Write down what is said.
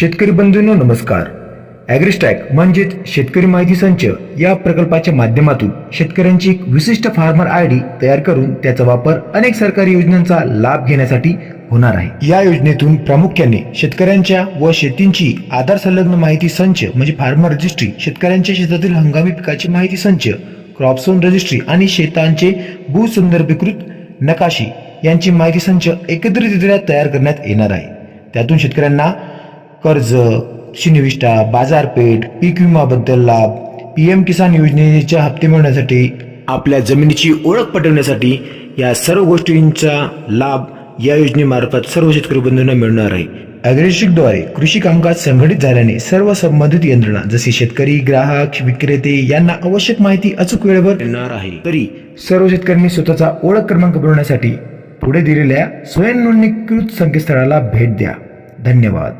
शेतकरी बंधूंनो नमस्कार. ॲग्रिस्टॅक म्हणजेच शेतकरी माहिती संच या प्रकल्पाच्या माध्यमातून शेतकऱ्यांची एक विशिष्ट फार्मर आय डी तयार करून त्याचा वापर अनेक सरकारी योजनांचा लाभ घेण्यासाठी होणार आहे. या योजनेतून प्रामुख्याने शेतकऱ्यांच्या व शेतींची आधार संलग्न माहिती संच म्हणजे फार्मर रजिस्ट्री शेतकऱ्यांच्या शेतातील हंगामी पिकाची माहिती संच क्रॉपसोन रजिस्ट्री आणि शेतांचे भूसंदर्भीकृत नकाशी यांची माहिती संच एकत्रितरित्या तयार करण्यात येणार आहे. त्यातून शेतकऱ्यांना कर्ज शिनिविष्टा बाजारपेठ पीक विमाबद्दल लाभ पी एम किसान योजनेच्या हप्ते मिळवण्यासाठी आपल्या जमिनीची ओळख पटवण्यासाठी या सर्व गोष्टींचा लाभ या योजनेमार्फत सर्व शेतकरी बंधूंना मिळणार आहे. अग्रेशिकद्वारे कृषी कामकाज संघटित झाल्याने सर्व संबंधित यंत्रणा जसे शेतकरी ग्राहक विक्रेते यांना आवश्यक माहिती अचूक वेळेवर मिळणार आहे. तरी सर्व शेतकऱ्यांनी स्वतःचा ओळख क्रमांक बनवण्यासाठी पुढे दिलेल्या स्वयं नोंदणीकृत संकेतस्थळाला भेट द्या. धन्यवाद.